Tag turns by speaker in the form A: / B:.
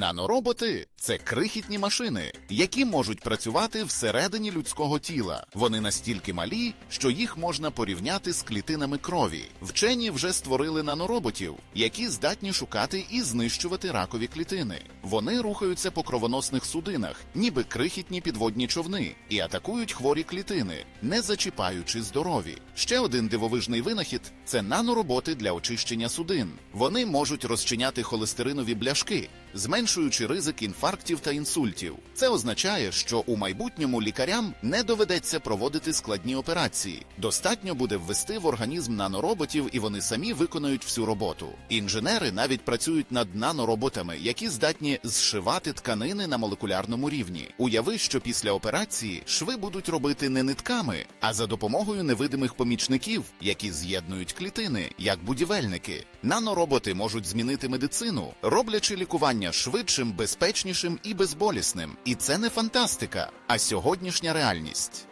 A: Нанороботи це крихітні машини, які можуть працювати всередині людського тіла. Вони настільки малі, що їх можна порівняти з клітинами крові. Вчені вже створили нанороботів, які здатні шукати і знищувати ракові клітини. Вони рухаються по кровоносних судинах, ніби крихітні підводні човни, і атакують хворі клітини, не зачіпаючи здорові. Ще один дивовижний винахід це нанороботи для очищення судин. Вони можуть розчиняти холестеринові бляшки, зменшуючи ризик інфарктів та інсультів. Це означає, що у майбутньому лікарям не доведеться проводити складні операції. Достатньо буде ввести в організм нанороботів, і вони самі виконають всю роботу. Інженери навіть працюють над нанороботами, які здатні зшивати тканини на молекулярному рівні. Уяви, що після операції шви будуть робити не нитками, а за допомогою невидимих помічників, які з'єднують клітини, як будівельники. Нанороботи можуть змінити медицину, роблячи лікування швидшим, безпечнішим і безболісним. І це не фантастика, а сьогоднішня реальність.